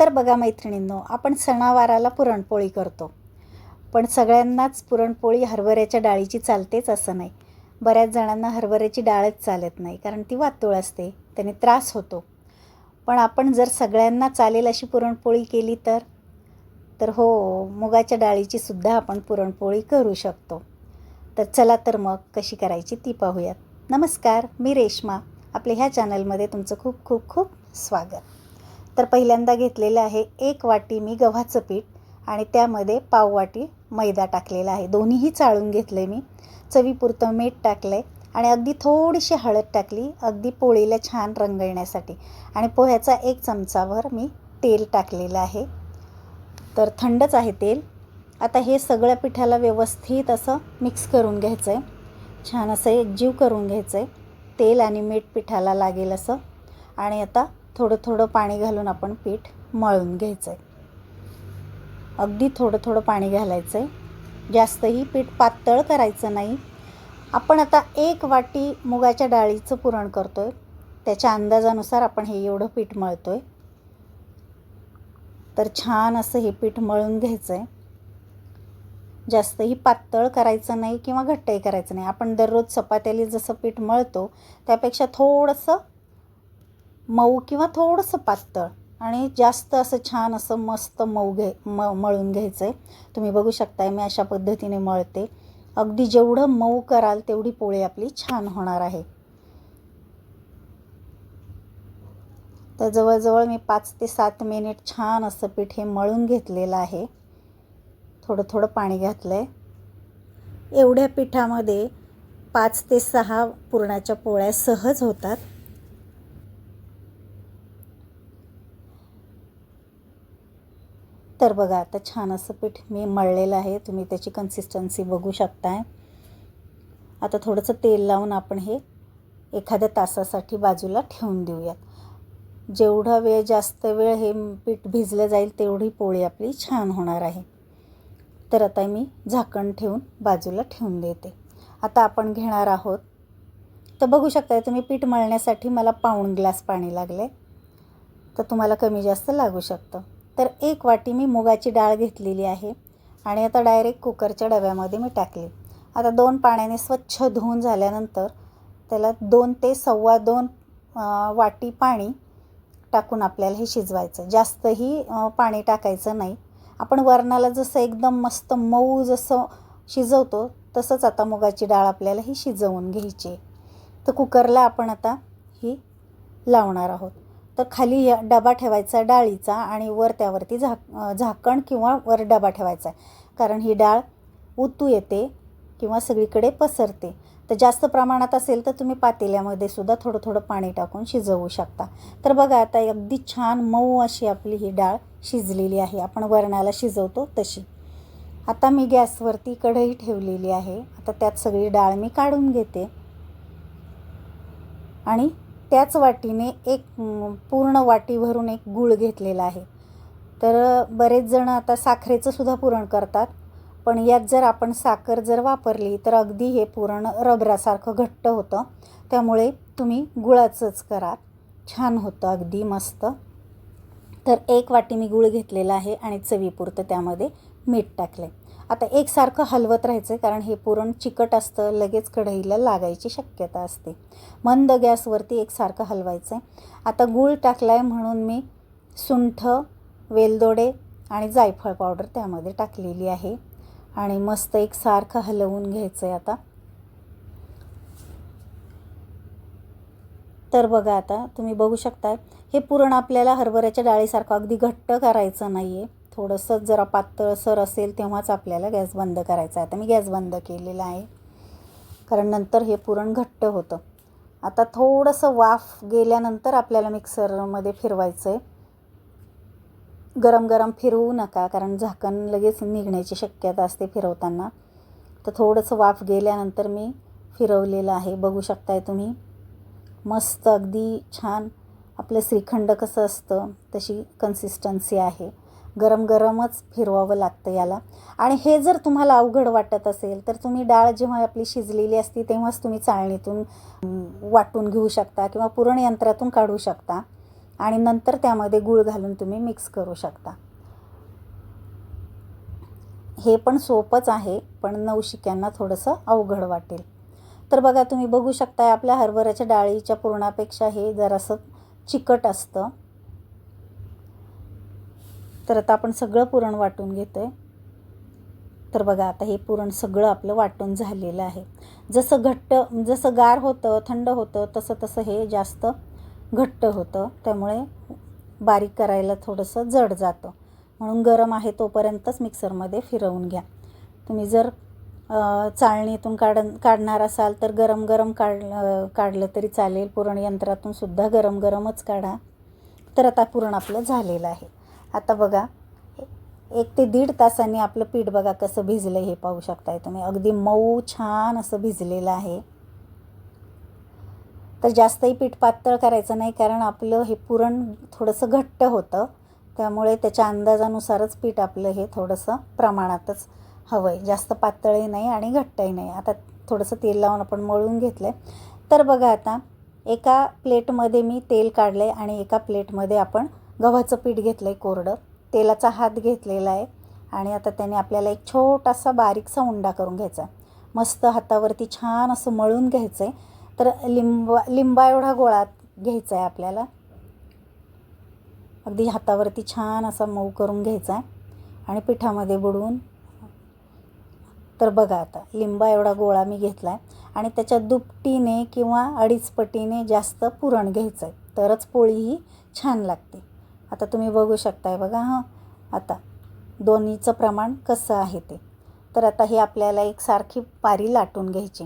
तर बघा मैत्रिणींनो आपण सणावाराला पुरणपोळी करतो. पण सगळ्यांनाच पुरणपोळी हरभऱ्याच्या डाळीची चालतेच असं नाही. बऱ्याच जणांना हरभऱ्याची डाळच चालत नाही कारण ती वातुळ असते त्याने त्रास होतो. पण आपण जर सगळ्यांना चालेल अशी पुरणपोळी केली तर? तर हो मुगाच्या डाळीची सुद्धा आपण पुरणपोळी करू शकतो. तर चला तर मग कशी करायची ती पाहूयात. नमस्कार मी रेश्मा. आपल्या ह्या चॅनलमध्ये तुमचं खूप खूप खूप स्वागत. तर पहिल्यांदा घेतलेलं आहे एक वाटी मी गव्हाचं पीठ आणि त्यामध्ये पाव वाटी मैदा टाकलेला आहे. दोन्हीही चाळून घेतलं आहे मी. चवीपुरतं मीठ टाकलं आहे आणि अगदी थोडीशी हळद टाकली अगदी पोळीला छान रंग येण्यासाठी आणि पोह्याचा एक चमचाभर मी तेल टाकलेलं आहे. तर थंडच आहे तेल. आता हे सगळ्या पिठाला व्यवस्थित असं मिक्स करून घ्यायचं आहे छान असं एकजीव करून घ्यायचं आहे तेल आणि मीठ पिठाला लागेल असं. आणि आता थोडं थोडं पाणी घालून आपण पीठ मळून घ्यायचं आहे अगदी थोडं थोडं पाणी घालायचं आहे जास्तही पीठ पातळ करायचं नाही. आपण आता एक वाटी मुगाच्या डाळीचं पुरण करतो आहे त्याच्या अंदाजानुसार आपण हे एवढं पीठ मळतो आहे तर छान असं हे पीठ मळून घ्यायचं आहे जास्तही पातळ करायचं नाही किंवा घट्टही करायचं नाही. आपण दररोज चपात्याला जसं पीठ मळतो त्यापेक्षा थोडंसं मऊ किंवा थोडंसं पातळ आणि जास्त असं छान असं मस्त मऊ घे म मळून घ्यायचं आहे तुम्ही बघू शकताय मी अशा पद्धतीने मळते. अगदी जेवढं मऊ कराल तेवढी पोळी आपली छान होणार आहे. तर जवळजवळ मी पाच ते सात मिनिट छान असं पीठ हे मळून घेतलेलं आहे. थोडं थोडं पाणी घातलं आहे एवढ्या पिठामध्ये पाच ते सहा पुरणाच्या पोळ्या सहज होतात. तर बघा आता छान असं पीठ मी मळलेलं आहे. तुम्ही त्याची कन्सिस्टन्सी बघू शकताय. आता थोडंसं तेल लावून आपण हे एखाद्या तासासाठी बाजूला ठेवून देऊयात. जेवढा वेळ जास्त वेळ हे पीठ भिजलं जाईल तेवढी पोळी आपली छान होणार आहे. तर आता मी झाकण ठेवून बाजूला ठेवून देते. आता आपण घेणार आहोत. तर बघू शकता तुम्ही पीठ मळण्यासाठी मला पाऊण ग्लास पाणी लागले तर तुम्हाला कमी जास्त लागू शकतं. तर एक वाटी मी मुगाची डाळ घेतलेली आहे आणि आता डायरेक्ट कुकरच्या डब्यामध्ये मी टाकली. आता दोन पाण्याने स्वच्छ धुवून झाल्यानंतर त्याला दोन ते सव्वा दोन वाटी पाणी टाकून आपल्याला हे शिजवायचं. जास्तही पाणी टाकायचं नाही. आपण वरणाला जसं एकदम मस्त मऊ जसं शिजवतो तसंच आता मुगाची डाळ आपल्याला ही शिजवून घ्यायची तर कुकरला आपण आता ही लावणार आहोत. तर खाली डबा ठेवायचा डाळीचा आणि वर त्यावरती झाक झाकण किंवा वर डबा ठेवायचा आहे. कारण ही डाळ उतू येते किंवा सगळीकडे पसरते. तर जास्त प्रमाणात असेल तर तुम्ही पातेल्यामध्ये सुद्धा थोडं थोडं पाणी टाकून शिजवू शकता. तर बघा आता अगदी छान मऊ अशी आपली ही डाळ शिजलेली आहे. आपण वरणाला शिजवतो तशी. आता मी गॅसवरती कढई ठेवलेली आहे. आता त्यात सगळी डाळ मी काढून घेते. आणि त्याच वाटीने एक पूर्ण वाटी भरून एक गूळ घेतलेला आहे. तर बरेच जण आता साखरेचं सुद्धा पुरण करतात. पण यात जर आपण साखर जर वापरली तर अगदी हे पुरण रबरासारखं घट्ट होतं. त्यामुळे तुम्ही गुळाचंच करा. छान होतं अगदी मस्त. तर एक वाटी मी गूळ घेतलेला आहे आणि चवीपुरतं त्यामध्ये मीठ टाकले आता एकसारखं हलवत राहायचं आहे कारण हे पुरण चिकट असतं लगेच कढईला लागायची शक्यता असते. मंद गॅसवरती एकसारखं हलवायचं आहे आता गूळ टाकला आहे म्हणून मी सुंठ वेलदोडे आणि जायफळ पावडर त्यामध्ये टाकलेली आहे. आणि मस्त एकसारखं हलवून घ्यायचं आहे आता. तर बघा आता तुम्ही बघू शकता हे पुरण आपल्याला हरभऱ्याच्या डाळीसारखं अगदी घट्ट करायचं नाही आहे थोडंसं जरा पातळसर असेल तेव्हाच आपल्याला गॅस बंद करायचा आहे. आता मी गॅस बंद केलेला आहे. कारण नंतर हे पुरण घट्ट होतं. आता थोडंसं वाफ गेल्यानंतर आपल्याला मिक्सरमध्ये फिरवायचं आहे. गरम गरम फिरवू नका कारण झाकण लगेच निघण्याची शक्यता असते फिरवताना. तर थोडंसं वाफ गेल्यानंतर मी फिरवलेलं आहे. बघू शकताय तुम्ही. मस्त अगदी छान. आपलं श्रीखंड कसं असतं तशी कन्सिस्टन्सी आहे. गरम गरमच फिरवावं लागतं याला. आणि हे जर तुम्हाला अवघड वाटत असेल तर तुम्ही डाळ जेव्हा आपली शिजलेली असती तेव्हाच तुम्ही चाळणीतून वाटून घेऊ शकता किंवा पुरण यंत्रातून काढू शकता. आणि नंतर त्यामध्ये गूळ घालून तुम्ही मिक्स करू शकता. हे पण सोपंच आहे पण नवशिक्यांना थोडंसं अवघड वाटेल. तर बघा तुम्ही बघू शकता आपल्या हरभऱ्याच्या डाळीच्या पुरणापेक्षा हे जरासं चिकट असतं. तर आता आपण सगळं पुरण वाटून घेतो आहे तर बघा आता हे पुरण सगळं आपलं वाटून झालेलं आहे. जसं घट्ट जसं गार होतं थंड होतं तसं तसं हे जास्त घट्ट होतं. त्यामुळे बारीक करायला थोडंसं जड जातं. म्हणून गरम आहे तोपर्यंतच मिक्सरमध्ये फिरवून घ्या. तुम्ही जर चाळणीतून काढ काढणार असाल तर गरम गरम काढ काढलं तरी चालेल. पुरण यंत्रातून सुद्धा गरम गरमच काढा. तर आता पुरण आपलं झालेलं आहे. आता बघा एक ते दीड तासाने आपलं पीठ बघा कसं भिजलं हे पाहू शकताय तुम्ही. अगदी मऊ छान असं भिजलेलं आहे. तर जास्तही पीठ पातळ करायचं नाही कारण आपलं हे पुरण थोडंसं घट्ट होतं. त्यामुळे त्याच्या अंदाजानुसारच पीठ आपलं हे थोडंसं प्रमाणातच हवं आहे जास्त पातळही नाही आणि घट्टही नाही. आता थोडंसं तेल लावून आपण मळून घेतलं आहे तर बघा आता एका प्लेटमध्ये मी तेल काढलं आहे आणि एका प्लेटमध्ये आपण गव्हाचं पीठ घेतलं आहे कोरडं तेलाचा हात घेतलेला आहे आणि आता त्याने आपल्याला एक छोटासा बारीकसा उंडा करून घ्यायचा आहे. मस्त हातावरती छान असं मळून घ्यायचं आहे तर लिंबा लिंबा एवढा गोळा घ्यायचा आहे आपल्याला. अगदी हातावरती छान असा मऊ करून घ्यायचा आहे आणि पिठामध्ये बुडवून. तर बघा आता लिंबा एवढा गोळा मी घेतला आहे आणि त्याच्या दुपटीने किंवा अडीचपटीने जास्त पुरण घ्यायचं आहे तरच पोळी ही छान लागते. आता तुम्ही बघू शकताय बघा हां. आता दोन्हीचं प्रमाण कसं आहे ते. तर आता हे आपल्याला एक सारखी पारी लाटून घ्यायची.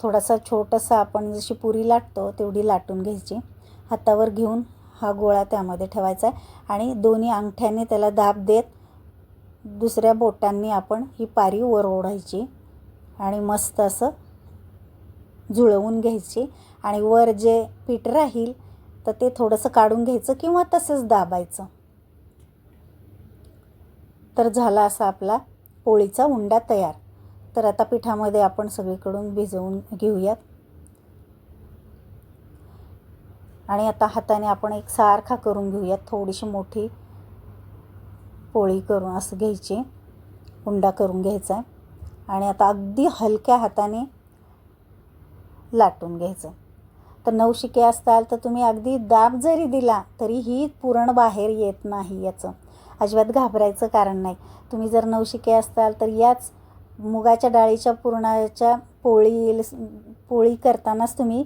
थोडासा छोटासा आपण जशी पुरी लाटतो तेवढी लाटून घ्यायची. हातावर घेऊन हा गोळा त्यामध्ये ठेवायचा आहे आणि दोन्ही अंगठ्याने त्याला दाब देत दुसऱ्या बोटांनी आपण ही पारी वर ओढायची आणि मस्त असं जुळवून घ्यायची. आणि वर जे पीठ राहील तर ते थोडंसं काढून घ्यायचं किंवा तसंच दाबायचं. तर झाला असा आपला पोळीचा उंडा तयार. तर आता पिठामध्ये आपण सगळीकडून भिजवून घेऊयात. आणि आता हाताने आपण एक सारखा करून घेऊयात. थोडीशी मोठी पोळी करून असं घ्यायची. उंडा करून घ्यायचा आहे. आणि आता अगदी हलक्या हाताने लाटून घ्यायचं तर नवशिके असताल तर तुम्ही अगदी दाब जरी दिला तरी ही पुरण बाहेर येत नाही याचं. अजिबात घाबरायचं कारण नाही. तुम्ही जर नवशिके असताल तर याच मुगाच्या डाळीच्या पुरणाच्या पोळी पोळी करतानाच तुम्ही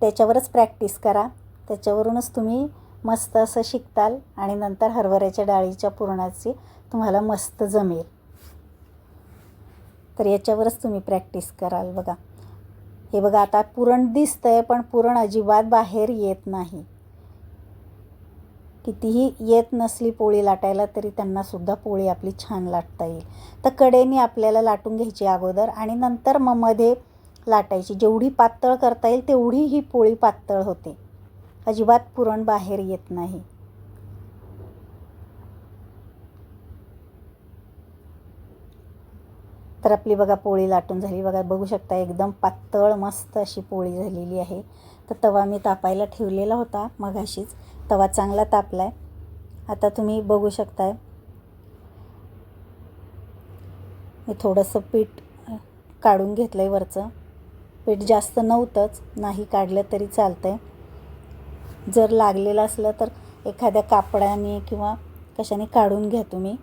त्याच्यावरच प्रॅक्टिस करा. त्याच्यावरूनच तुम्ही मस्त असं शिकताल आणि नंतर हरभऱ्याच्या डाळीच्या पुरणाची तुम्हाला मस्त जमेल. तर याच्यावरच तुम्ही प्रॅक्टिस कराल बघा. हे बघा आता पुरण दिसतंय पण पुरण अजिबात बाहेर येत नाही. कितीही येत नसली पोळी लाटायला तरी त्यांनासुद्धा पोळी आपली छान लाटता येईल. तर कडेने आपल्याला लाटून घ्यायची अगोदर आणि नंतर मग मध्ये लाटायची. जेवढी पातळ करता येईल तेवढी ही पोळी पातळ होते. अजिबात पुरण बाहेर येत नाही. तर आपली बघा पोळी लाटून झाली. बघा बघू शकता एकदम पातळ मस्त अशी पोळी झालेली आहे. तर तवा मी तापायला ठेवलेला होता मघाशीच. तवा चांगला तापला आहे आता तुम्ही बघू शकताय. मी थोडंसं पीठ काढून घेतलं आहे वरचं. पीठ जास्त नव्हतंच नाही काढलं तरी चालतं आहे जर लागलेलं असलं तर एखाद्या कापडाने किंवा कशाने काढून घ्या तुम्ही.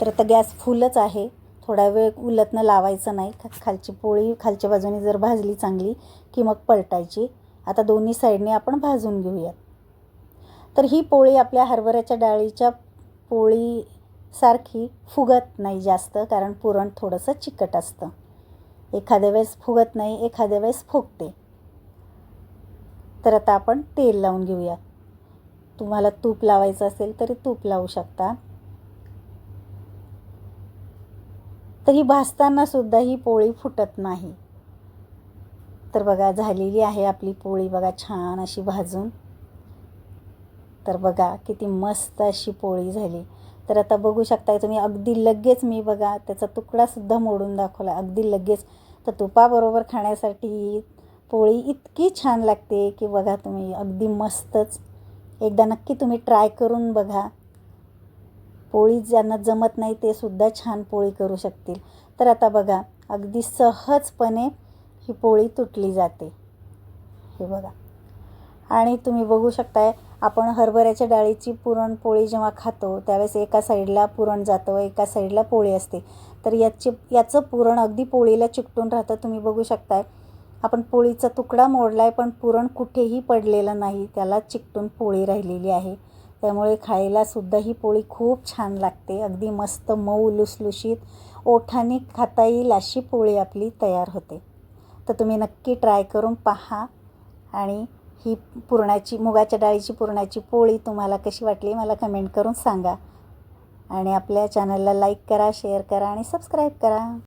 तर आता गॅस फुलच आहे. थोडा वेळ उलटनं लावायचं नाही. खालची पोळी खालच्या बाजूने जर भाजली चांगली की मग पलटायची. आता दोन्ही साईडने आपण भाजून घेऊयात. तर ही पोळी आपल्या हरभऱ्याच्या डाळीच्या पोळीसारखी फुगत नाही जास्त कारण पुरण थोडंसं चिकट असतं. एखाद्या वेळेस फुगत नाही एखाद्या वेळेस फुगते. तर आता आपण तेल लावून घेऊया तुम्हाला तूप लावायचं असेल तरी तूप लावू शकता. तर ही भाजतानासुद्धा ही पोळी फुटत नाही. तर बघा झालेली आहे आपली पोळी. बघा छान अशी भाजून. तर बघा किती मस्त अशी पोळी झाली. तर आता बघू शकता तुम्ही अगदी लगेच मी बघा त्याचा तुकडासुद्धा मोडून दाखवला अगदी लगेच. तर तुपाबरोबर खाण्यासाठी पोळी इतकी छान लागते की बघा तुम्ही अगदी मस्तच. एकदा नक्की तुम्ही ट्राय करून बघा. पोळी ज्यांना जमत नाही ते सुद्धा छान पोळी करू शकतील. तर आता बघा अगदी सहजपणे ही पोळी तुटली जाते. हे बघा. आणि तुम्ही बघू शकताय आपण हरभऱ्याच्या डाळीची पुरणपोळी जेव्हा खातो त्यावेळेस एका साईडला पुरण जातं एका साईडला पोळी असते. तर याची याचं पुरण अगदी पोळीला चिकटून राहतं. तुम्ही बघू शकताय आपण पोळीचा तुकडा मोडला आहे पण पुरण कुठेही पडलेलं नाही. त्याला चिकटून पोळी राहिलेली आहे. त्यामुळे खायलासुद्धा ही पोळी खूप छान लागते. अगदी मस्त मऊ लुसलुशीत ओठाने खाता येईल अशी पोळी आपली तयार होते. तर तुम्ही नक्की ट्राय करून पहा. आणि ही पुरणाची मुगाच्या डाळीची पुरणाची पोळी तुम्हाला कशी वाटली मला कमेंट करून सांगा. आणि आपल्या चॅनलला लाईक करा शेअर करा आणि सबस्क्राईब करा.